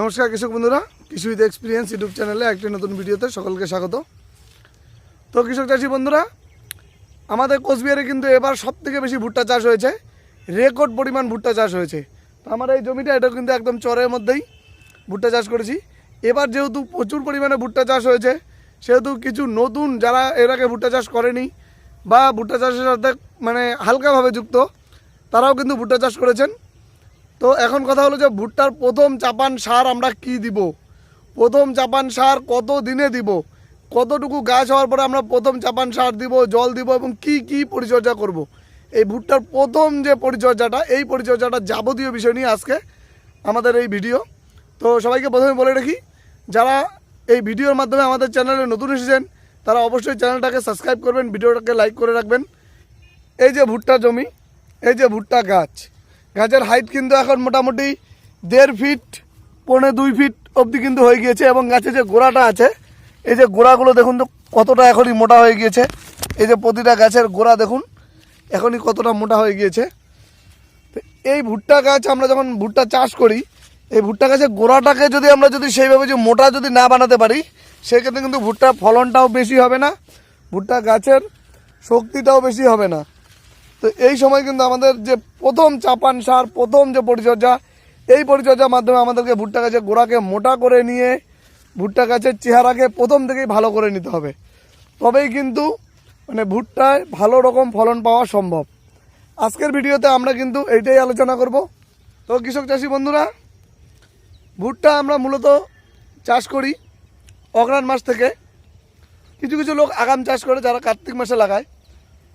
নমস্কার, কৃষক বন্ধুরা। কৃষি উইথ এক্সপিরিয়েন্স ইউটিউব চ্যানেলে একটি নতুন ভিডিওতে সকলকে স্বাগত। তো কৃষক চাষি বন্ধুরা, আমাদের কোচবিহারে কিন্তু এবার সব থেকে বেশি ভুট্টা চাষ হয়েছে। রেকর্ড পরিমাণ ভুট্টা চাষ হয়েছে। তো আমার এই জমিটা, এটা কিন্তু একদম চরের মধ্যেই ভুট্টা চাষ করেছি। এবার যেহেতু প্রচুর পরিমাণে ভুট্টা চাষ হয়েছে, সেহেতু কিছু নতুন যারা এর আগে ভুট্টা চাষ করেনি বা ভুট্টা চাষের সাথে মানে হালকাভাবে যুক্ত, তারাও কিন্তু ভুট্টা চাষ করেছেন। তো এখন কথা হলো যে ভুট্টার প্রথম চাপান সার আমরা কি দিব? প্রথম চাপান সার কত দিনে দিব? কতটুকু গাছ হওয়ার পরে আমরা প্রথম চাপান সার দিব, জল দিব এবং কি কি পরিচর্যা করব। এই ভুট্টার প্রথম যে পরিচর্যাটা, এই পরিচর্যাটা যাবতীয় বিষয় নিয়ে আজকে আমাদের এই ভিডিও। তো সবাইকে প্রথমে বলে রাখি, যারা এই ভিডিওর মাধ্যমে আমাদের চ্যানেলে নতুন এসেছেন, তারা অবশ্যই চ্যানেলটাকে সাবস্ক্রাইব করবেন, ভিডিওটাকে লাইক করে রাখবেন। এই যে ভুট্টা জমি, এই যে ভুট্টা গাছ গাছের হাইট কিন্তু এখন মোটামুটি দেড় ফিট পৌনে দুই ফিট অবধি কিন্তু হয়ে গিয়েছে এবং গাছের যে গোড়াটা আছে, এই যে গোড়াগুলো দেখুন তো কতটা এখনই মোটা হয়ে গিয়েছে। এই যে প্রতিটা গাছের গোড়া দেখুন, এখনই কতটা মোটা হয়ে গিয়েছে। তো এই ভুট্টা গাছ আমরা যখন ভুট্টা চাষ করি, এই ভুট্টা গাছের গোড়াটাকে যদি আমরা যদি সেইভাবে যে মোটা যদি না বানাতে পারি, সেক্ষেত্রে কিন্তু ভুট্টার ফলনটাও বেশি হবে না, ভুট্টা গাছের শক্তিটাও বেশি হবে না। তো এই সময় কিন্তু আমাদের যে প্রথম চাপান সার, প্রথম যে পরিচর্যা, এই পরিচর্যার মাধ্যমে আমাদেরকে ভুট্টা গাছের গোড়াকে মোটা করে নিয়ে ভুট্টা গাছের চেহারাকে প্রথম থেকেই ভালো করে নিতে হবে। তবেই কিন্তু মানে ভুট্টায় ভালো রকম ফলন পাওয়া সম্ভব। আজকের ভিডিওতে আমরা কিন্তু এইটাই আলোচনা করব। তো কৃষক চাষি বন্ধুরা, ভুট্টা আমরা মূলত চাষ করি অগ্রাণ মাস থেকে। কিছু কিছু লোক আগাম চাষ করে, যারা কার্তিক মাসে লাগায়।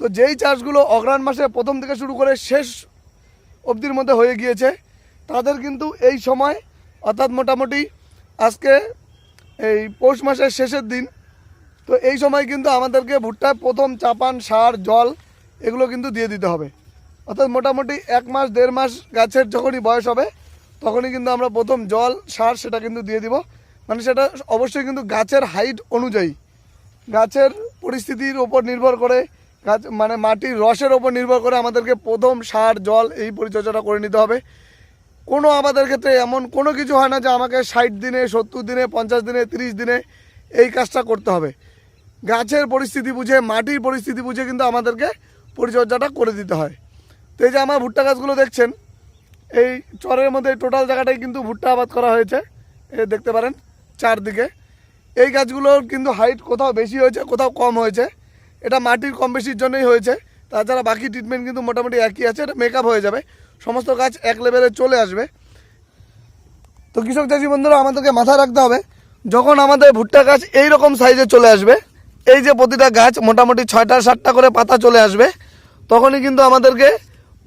তো যেই চাষগুলো অগ্রাণ মাসে প্রথম থেকে শুরু করে শেষ অবধির মধ্যে হয়ে গিয়েছে, তাদের কিন্তু এই সময়, অর্থাৎ মোটামুটি আজকে এই পৌষ মাসের শেষের দিন, তো এই সময় কিন্তু আমাদেরকে ভুট্টায় প্রথম চাপান, সার, জল এগুলো কিন্তু দিয়ে দিতে হবে। অর্থাৎ মোটামুটি এক মাস, দেড় মাস গাছের যখনই বয়স হবে, তখনই কিন্তু আমরা প্রথম জল, সার সেটা কিন্তু দিয়ে দিব। মানে সেটা অবশ্যই কিন্তু গাছের হাইট অনুযায়ী, গাছের পরিস্থিতির ওপর নির্ভর করে গাছ মানে মাটির রসের ওপর নির্ভর করে আমাদেরকে প্রথম সার, জল এই পরিচর্যাটা করে নিতে হবে। কোনো আমাদের ক্ষেত্রে এমন কোনো কিছু হয় না যে আমাকে ষাট দিনে, সত্তর দিনে, পঞ্চাশ দিনে, তিরিশ দিনে এই কাজটা করতে হবে। গাছের পরিস্থিতি বুঝে, মাটির পরিস্থিতি বুঝে কিন্তু আমাদেরকে পরিচর্যাটা করে দিতে হয়। তো এই যে আমার ভুট্টা গাছগুলো দেখছেন, এই চরের মধ্যে টোটাল জায়গাটাই কিন্তু ভুট্টা আবাদ করা হয়েছে। এ দেখতে পারেন চারদিকে। এই গাছগুলোর কিন্তু হাইট কোথাও বেশি হয়েছে, কোথাও কম হয়েছে। এটা মাটির কম বেশির জন্যই হয়েছে। তাছাড়া বাকি ট্রিটমেন্ট কিন্তু মোটামুটি একই আছে, এটা মেকআপ হয়ে যাবে। সমস্ত গাছ এক লেভেলে চলে আসবে। তো কৃষক চাষি বন্ধুরা, আমাদেরকে মাথায় রাখতে হবে, যখন আমাদের ভুট্টা গাছ এই রকম সাইজে চলে আসবে, এই যে প্রতিটা গাছ মোটামুটি ছয়টা সাতটা করে পাতা চলে আসবে, তখনই কিন্তু আমাদেরকে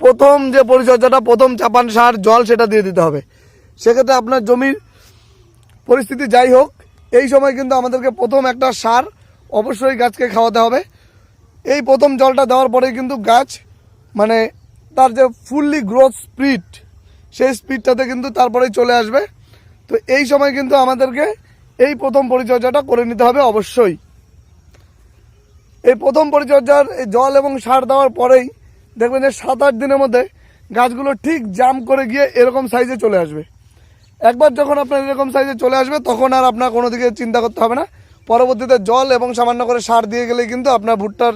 প্রথম যে পরিচর্যাটা, প্রথম চাপান সার, জল সেটা দিয়ে দিতে হবে। সেক্ষেত্রে আপনার জমির পরিস্থিতি যাই হোক, এই সময় কিন্তু আমাদেরকে প্রথম একটা সার অবশ্যই গাছকে খাওয়াতে হবে। এই প্রথম জলটা দেওয়ার পরে কিন্তু গাছ মানে তার যে ফুললি গ্রোথ স্পিড সেই স্পিডটাতে কিন্তু তারপরেই চলে আসবে। তো এই সময় কিন্তু আমাদেরকে এই প্রথম পরিচর্যাটা করে নিতে হবে অবশ্যই। এই প্রথম পরিচর্যার জল এবং সার দেওয়ার পরেই দেখবেন যে সাত আট দিনের মধ্যে গাছগুলো ঠিক জাম করে গিয়ে এরকম সাইজে চলে আসবে। একবার যখন আপনার এরকম সাইজে চলে আসবে, তখন আর আপনার কোনো দিকে চিন্তা করতে হবে না। পরবর্তীতে জল এবং সামান্য করে সার দিয়ে গেলেই কিন্তু আপনার ভুট্টার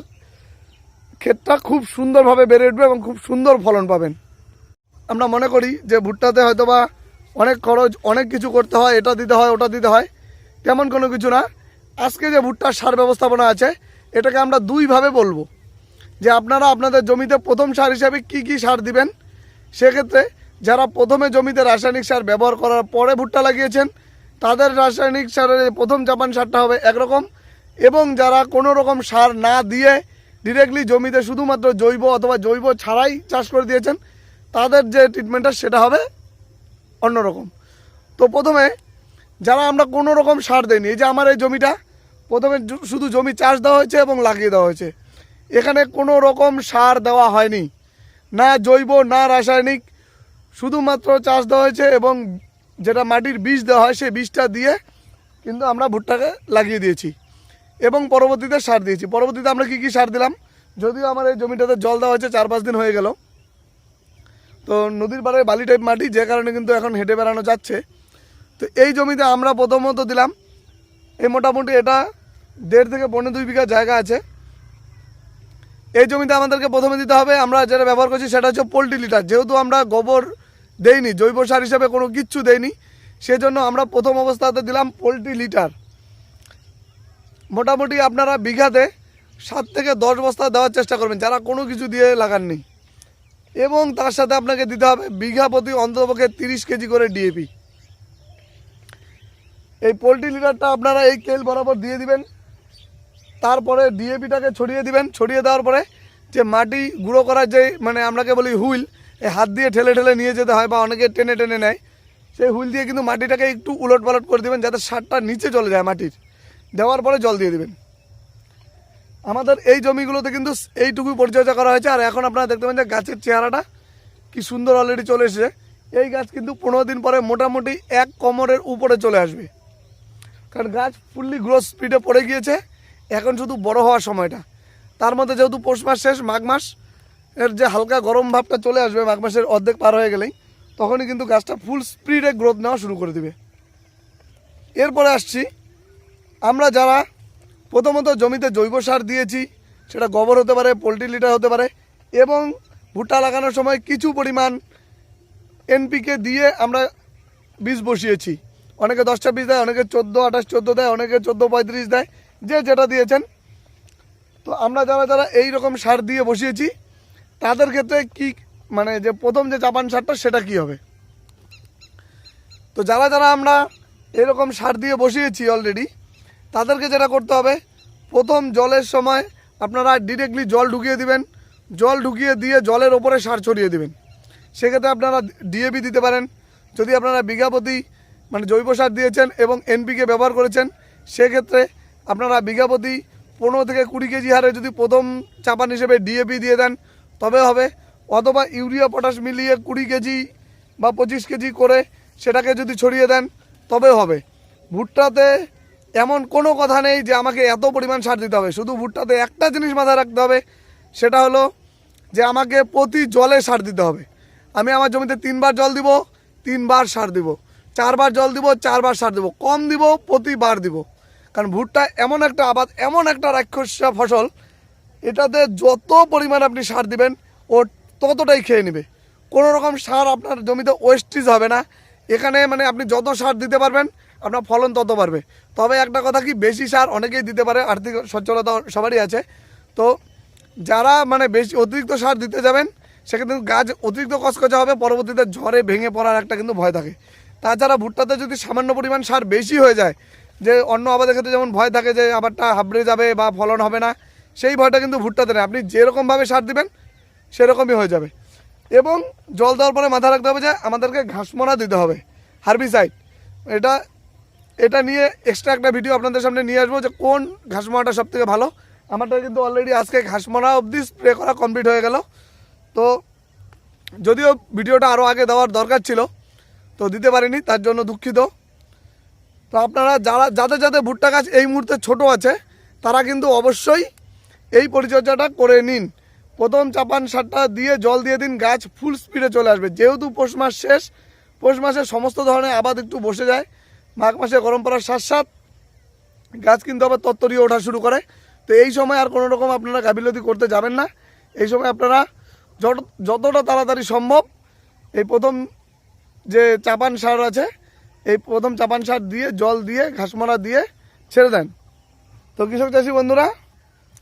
ক্ষেতটা খুব সুন্দরভাবে বেড়ে উঠবে এবং খুব সুন্দর ফলন পাবেন। আমরা মনে করি যে ভুট্টাতে হয়তো বা অনেক খরচ, অনেক কিছু করতে হয়, এটা দিতে হয়, ওটা দিতে হয়, তেমন কোনো কিছু না। আজকে যে ভুট্টার সার ব্যবস্থাপনা আছে, এটাকে আমরা দুইভাবে বলব। যে আপনারা আপনাদের জমিতে প্রথম সার হিসাবে কি কি সার দিবেন? সেক্ষেত্রে যারা প্রথমে জমিতে রাসায়নিক সার ব্যবহার করার পরে ভুট্টা লাগিয়েছেন, তাদের রাসায়নিক সারের প্রথম চাপান সারটা হবে একরকম এবং যারা কোনো রকম সার না দিয়ে ডিরেক্টলি জমিতে শুধুমাত্র জৈব অথবা জৈব ছাড়াই চাষ করে দিয়েছেন, তাদের যে ট্রিটমেন্টটা সেটা হবে অন্যরকম। তো প্রথমে যারা আমরা কোনো রকম সার দেয়নি এই যে আমার এই জমিটা, প্রথমে শুধু জমি চাষ দেওয়া হয়েছে এবং লাগিয়ে দেওয়া হয়েছে। এখানে কোনো রকম সার দেওয়া হয়নি, না জৈব, না রাসায়নিক, শুধুমাত্র চাষ দেওয়া হয়েছে এবং যেটা মাটির বীজ দেওয়া হয়, সেই বীজটা দিয়ে কিন্তু আমরা ভুট্টাকে লাগিয়ে দিয়েছি। এবং পরবর্তীতে সার দিয়েছি। পরবর্তীতে আমরা কি কি সার দিলাম? যদিও আমার এই জমিটাতে জল দেওয়া হয়েছে, চার পাঁচ দিন হয়ে গেল। তো নদীর পাড়ে বালি টাইপ মাটি, যে কারণে কিন্তু এখন হেঁটে বেড়ানো যাচ্ছে। তো এই জমিতে আমরা প্রথমত দিলাম, এই মোটামুটি এটা দেড় থেকে পনেরো দুই বিঘা জায়গা আছে। এই জমিতে আমাদেরকে প্রথমে দিতে হবে, আমরা যেটা ব্যবহার করছি সেটা হচ্ছে পোলট্রি লিটার। যেহেতু আমরা গোবর দেইনি, জৈব সার হিসাবে কোনো কিচ্ছু দেইনি, সেজন্য আমরা প্রথম অবস্থাতে দিলাম পোলট্রি লিটার। মোটামুটি আপনারা বিঘাতে সাত থেকে দশ বস্তা দেওয়ার চেষ্টা করবেন, যারা কোনো কিছু দিয়ে লাগাননি। এবং তার সাথে আপনাকে দিতে হবে বিঘা প্রতি অন্ততপক্ষে তিরিশ কেজি করে ডিএপি এই পোলট্রি লিটারটা আপনারা এই কেল বরাবর দিয়ে দিবেন, তারপরে ডিএপিটাকে ছড়িয়ে দিবেন, ছড়িয়ে দেওয়ার পরে যে মাটি গুঁড়ো করার যে মানে আমরাকে বলি হুইল, এই হাত দিয়ে ঠেলে ঠেলে নিয়ে যেতে হয় বা অনেকে টেনে টেনে নেয়, সেই হুইল দিয়ে কিন্তু মাটিটাকে একটু উলট পালট করে দেবেন, যাতে সারটা নিচে চলে যায় মাটির। দেওয়ার পরে জল দিয়ে দেবেন। আমাদের এই জমিগুলোতে কিন্তু এইটুকুই পরিচর্যা করা হয়েছে। আর এখন আপনারা দেখতে পাবেন যে গাছের চেহারাটা কি সুন্দর অলরেডি চলে এসেছে। এই গাছ কিন্তু পনেরো দিন পরে মোটামুটি এক কোমরের উপরে চলে আসবে। কারণ গাছ ফুললি গ্রোথ স্পিডে পড়ে গিয়েছে। এখন শুধু বড় হওয়ার সময়টা। তার মধ্যে যেহেতু পৌষ মাস শেষ, মাঘ মাস, এর যে হালকা গরম ভাবটা চলে আসবে, মাঘ মাসের অর্ধেক পার হয়ে গেলেই, তখনই কিন্তু গাছটা ফুল স্পিডে গ্রোথ নেওয়া শুরু করে দেবে। এরপরে আসছি আমরা যারা প্রথমত জমিতে জৈব সার দিয়েছি, সেটা গোবর হতে পারে, পোলট্রি লিটার হতে পারে, এবং ভুট্টা লাগানোর সময় কিছু পরিমাণ এনপিকে দিয়ে আমরা বীজ বসিয়েছি। অনেকে দশটা বীজ দেয়, অনেকে চোদ্দ, আঠাশ, চোদ্দ দেয়, অনেকে চোদ্দ, পঁয়ত্রিশ দেয়, যে যেটা দিয়েছেন। তো আমরা যারা যারা এই রকম সার দিয়ে বসিয়েছি, তাদের ক্ষেত্রে কি মানে যে প্রথম যে চাপান সারটা, সেটা কি হবে? তো যারা যারা আমরা এরকম সার দিয়ে বসিয়েছি অলরেডি তাদেরকে যেটা করতে হবে, প্রথম জলের সময় আপনারা ডিরেক্টলি জল ঢুকিয়ে দিবেন। জল ঢুকিয়ে দিয়ে জলের ওপরে সার ছড়িয়ে দিবেন। সেক্ষেত্রে আপনারা ডিএবি দিতে পারেন। যদি আপনারা বিঘা প্রতি মানে জৈব সার দিয়েছেন এবং এনপিকে ব্যবহার করেছেন, সেক্ষেত্রে আপনারা বিঘা প্রতি পনেরো থেকে কুড়ি কেজি হারে যদি প্রথম চাপান হিসেবে ডিএপি দিয়ে দেন, তবে হবে। অথবা ইউরিয়া, পটাশ মিলিয়ে কুড়ি কেজি বা পঁচিশ কেজি করে সেটাকে যদি ছড়িয়ে দেন, তবে হবে। ভুট্টাতে এমন কোনো কথা নেই যে আমাকে এত পরিমাণ সার দিতে হবে। শুধু ভুট্টাতে একটা জিনিস মাথায় রাখতে হবে, সেটা হলো যে আমাকে প্রতি জলে সার দিতে হবে। আমি আমার জমিতে তিনবার জল দিব, তিনবার সার দিব। চারবার জল দিব, চারবার সার দিব। কম দিব, প্রতিবার দিব। কারণ ভুট্টা এমন একটা আবাদ, এমন একটা রাক্ষসা ফসল, এটাতে যত পরিমাণ আপনি সার দিবেন, ও ততটাই খেয়ে নেবে। কোনো রকম সার আপনার জমিতে ওয়েস্টেজ হবে না। এখানে মানে আপনি যত সার দিতে পারবেন আপনার ফলন তত বাড়বে। তবে একটা কথা কি, বেশি সার অনেকেই দিতে পারে, আর্থিক সচ্ছলতা সবারই আছে। তো যারা মানে বেশি অতিরিক্ত সার দিতে যাবেন, সেক্ষেত্রে গাছ অতিরিক্ত কচকচা হবে, পরবর্তীতে ঝড়ে ভেঙে পড়ার একটা কিন্তু ভয় থাকে। তাছাড়া ভুট্টাতে যদি সামান্য পরিমাণ সার বেশি হয়ে যায়, যে অন্য আবাদের ক্ষেত্রে যেমন ভয় থাকে যে আবারটা হাবড়ে যাবে বা ফলন হবে না, সেই ভয়টা কিন্তু ভুট্টাতে নেই। আপনি যেরকমভাবে সার দিবেন, সেরকমই হয়ে যাবে। এবং জল দেওয়ার পরে মাথা রাখতে হবে যে আমাদেরকে ঘাসমরা দিতে হবে, হার্বিসাইড। এটা এটা নিয়ে এক্সট্রা একটা ভিডিও আপনাদের সামনে নিয়ে আসব যে কোন ঘাসমরাটা সব থেকে ভালো। আমারটা কিন্তু অলরেডি আজকে ঘাসমরা অবধি স্প্রে করা কমপ্লিট হয়ে গেল। তো যদিও ভিডিওটা আরও আগে দেওয়ার দরকার ছিল, তো দিতে পারিনি, তার জন্য দুঃখিত। তো আপনারা যারা, যাদের যাদের ভুট্টা গাছ এই মুহূর্তে ছোট আছে, তারা কিন্তু অবশ্যই এই পরিচর্যাটা করে নিন। প্রথম চাপান সারটা দিয়ে জল দিয়ে দিন, গাছ ফুল স্পিডে চলে আসবে। যেহেতু পৌষ মাস শেষ, পৌষ মাসে সমস্ত ধরনের আবাদ একটু বসে যায় মাঘ মাসে গরম পড়ার সাথ সাথ গাছ কিন্তু আবার তত্তরিয়ে ওঠা শুরু করে। তো এই সময় আর কোনো রকম আপনারা গাফিলতি করতে যাবেন না। এই সময় আপনারা যত, যতটা তাড়াতাড়ি সম্ভব এই প্রথম যে চাপান সার আছে, এই প্রথম চাপান সার দিয়ে, জল দিয়ে ঘাসমরা দিয়ে ছেড়ে দেন। তো কৃষক চাষি বন্ধুরা,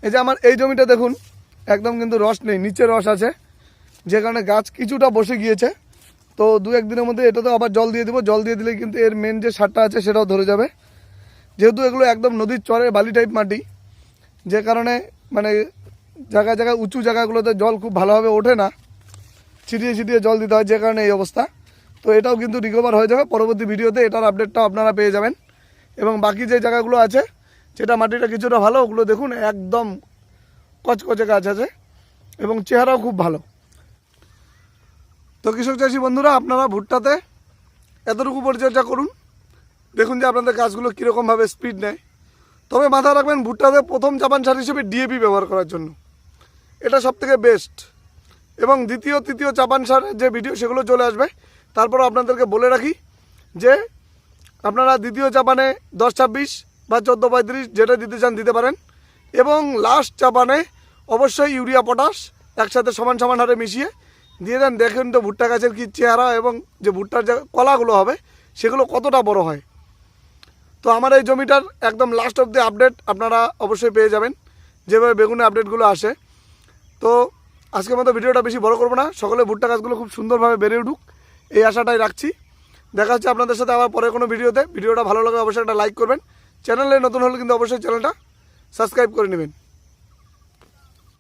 এই যে আমার এই জমিটা দেখুন, একদম কিন্তু রস নেই, নিচে রস আছে। যে কারণে গাছ কিছুটা বসে গিয়েছে। তো দু একদিনের মধ্যে এটাতে আবার জল দিয়ে দেবো। জল দিয়ে দিলে কিন্তু এর মেন যে সারটা আছে সেটাও ধরে যাবে। যেহেতু এগুলো একদম নদীর চরে বালি টাইপ মাটি, যে কারণে মানে জায়গায় জায়গায় উঁচু জায়গাগুলোতে জল খুব ভালোভাবে ওঠে না। ছিটিয়ে ছিটিয়ে জল দিতে হয় যে কারণে এই অবস্থা। তো এটাও কিন্তু রিকভার হয়ে যাবে। পরবর্তী ভিডিওতে এটার আপডেটটাও আপনারা পেয়ে যাবেন। এবং বাকি যে জায়গাগুলো আছে, যেটা মাটিটা কিছুটা ভালো, ওগুলো দেখুন, একদম কচকচে গাছ আছে। এবং চেহারাও খুব ভালো। তো কৃষক চাষি বন্ধুরা, আপনারা ভুট্টাতে এতটুকু পরিচর্যা করুন। দেখুন যে আপনাদের গাছগুলো কীরকমভাবে স্পিড নেয়। তবে মাথায় রাখবেন, ভুট্টাতে প্রথম চাপান সার হিসেবে ডিএপি ব্যবহার করার জন্য। এটা সব থেকে বেস্ট এবং দ্বিতীয়, তৃতীয় চাপান সারের যে ভিডিও সেগুলো চলে আসবে। তারপর আপনাদেরকে বলে রাখি যে, আপনারা দ্বিতীয় চাপানে দশ ছাব্বিশ বা চোদ্দ পঁয়ত্রিশ যেটা দিতে চান দিতে পারেন। এবং লাস্ট চাপানে অবশ্যই ইউরিয়া, পটাশ একসাথে সমান সমান হারে মিশিয়ে দিয়ে দেন দেখেন তো ভুট্টা গাছের কী চেহারা এবং যে ভুট্টার যে কলাগুলো হবে, সেগুলো কতটা বড় হয়। তো আমার এই জমিটার একদম লাস্ট অব দি আপডেট আপনারা অবশ্যই পেয়ে যাবেন। যেভাবে বেগুনের আপডেটগুলো আসে। তো আজকের মতো ভিডিওটা বেশি বড় করব না। সকলে ভুট্টা গাছগুলো খুব সুন্দরভাবে বেড়ে উঠুক। এই আশাটাই রাখছি। দেখা হচ্ছে আপনাদের সাথে আবার পরে কোনো ভিডিওতে। ভিডিওটা ভালো লাগলে অবশ্যই একটা লাইক করবেন। চ্যানেলে নতুন হলে কিন্তু অবশ্যই চ্যানেলটা সাবস্ক্রাইব করে নেবেন।